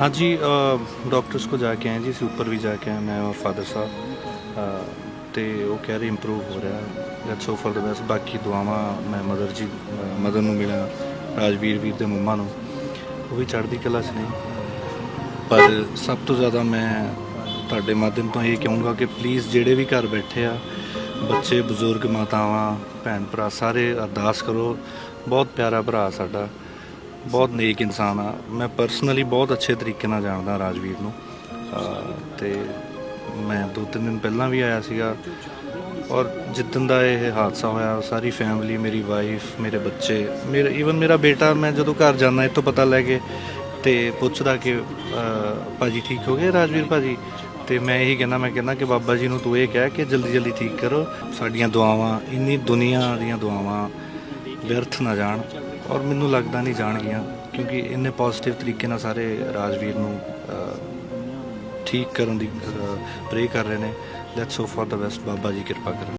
ਹਾਂਜੀ ਡਾਕਟਰਸ ਕੋ ਜਾ ਕੇ ਆਏ ਜੀ ਅਸੀਂ ਉੱਪਰ ਵੀ ਜਾ ਕੇ ਆਏ ਮੈਂ ਔਰ ਫਾਦਰ ਸਾਹਿਬ ਅ, ਤੇ ਉਹ ਕਹਿ ਰਹੇ ਇੰਪਰੂਵ ਹੋ ਰਿਹਾ let's hope for the best ਬਾਕੀ ਦੁਆਵਾਂ ਮੈਂ ਮਦਰ ਜੀ ਮਦਰ ਨੂੰ ਮਿਲਿਆ ਰਾਜਵੀਰ ਵੀਰ ਦੇ ਮੰਮਾ ਨੂੰ ਉਹ ਵੀ ਚੜ੍ਹਦੀ ਕਲਾ 'ਚ ਨੇ ਪਰ ਸਭ ਤੋਂ ਜ਼ਿਆਦਾ ਮੈਂ ਤੁਹਾਡੇ ਮਾਧਿਅਮ ਤੋਂ ਇਹ ਕਹੂੰਗਾ ਕਿ ਪਲੀਜ਼ ਜਿਹੜੇ ਵੀ ਘਰ ਬੈਠੇ ਆ ਬੱਚੇ ਬਜ਼ੁਰਗ ਮਾਤਾਵਾਂ ਭੈਣ ਭਰਾ ਸਾਰੇ ਅਰਦਾਸ ਕਰੋ ਬਹੁਤ ਪਿਆਰਾ ਭਰਾ ਸਾਡਾ ਬਹੁਤ ਨੇਕ ਇਨਸਾਨ ਆ। ਮੈਂ ਪਰਸਨਲੀ ਬਹੁਤ ਅੱਛੇ ਤਰੀਕੇ ਨਾਲ ਜਾਣਦਾ ਰਾਜਵੀਰ ਨੂੰ। ਅਹ ਤੇ ਮੈਂ ਦੋ ਤਿੰਨ ਦਿਨ ਪਹਿਲਾਂ ਵੀ ਆਇਆ ਸੀਗਾ। ਔਰ ਜਿੱਦਣ ਦਾ ਇਹ ਹਾਦਸਾ ਹੋਇਆ ਸਾਰੀ ਫੈਮਿਲੀ ਮੇਰੀ ਵਾਈਫ ਮੇਰੇ ਬੱਚੇ ਮੇਰੇ ਈਵਨ ਮੇਰਾ ਬੇਟਾ ਮੈਂ ਜਦੋਂ ਘਰ ਜਾਂਦਾ ਇਹ ਤੋਂ ਪਤਾ ਲੈ ਕੇ ਤੇ ਪੁੱਛਦਾ ਕਿ ਅਹ, ਭਾਜੀ ਠੀਕ ਹੋ ਗਏ ਰਾਜਵੀਰ ਭਾਜੀ? ਤੇ ਮੈਂ ਇਹੀ ਕਹਿੰਦਾ ਮੈਂ ਕਹਿੰਦਾ ਕਿ ਬਾਬਾ ਜੀ ਨੂੰ ਤੂੰ ਇਹ ਕਹਿ ਕਿ ਜਲਦੀ ਜਲਦੀ ਠੀਕ ਕਰੋ। ਸਾਡੀਆਂ ਦੁਆਵਾਂ ਇੰਨੀ ਦੁਨੀਆ ਦੀਆਂ ਦੁਆਵਾਂ ਵਿਅਰਥ ਨਾ ਜਾਣ। ਔਰ ਮੈਨੂੰ ਲੱਗਦਾ ਨਹੀਂ ਜਾਣਗੀਆਂ, ਕਿਉਂਕਿ ਇੰਨੇ ਪੋਜ਼ਿਟਿਵ ਤਰੀਕੇ ਨਾਲ ਸਾਰੇ ਰਾਜਵੀਰ ਨੂੰ ਠੀਕ ਕਰਨ ਦੀ ਪ੍ਰੇ ਕਰ ਰਹੇ ਨੇ। Let's hope for the best Baba ji ਕਿਰਪਾ ਕਰਨ।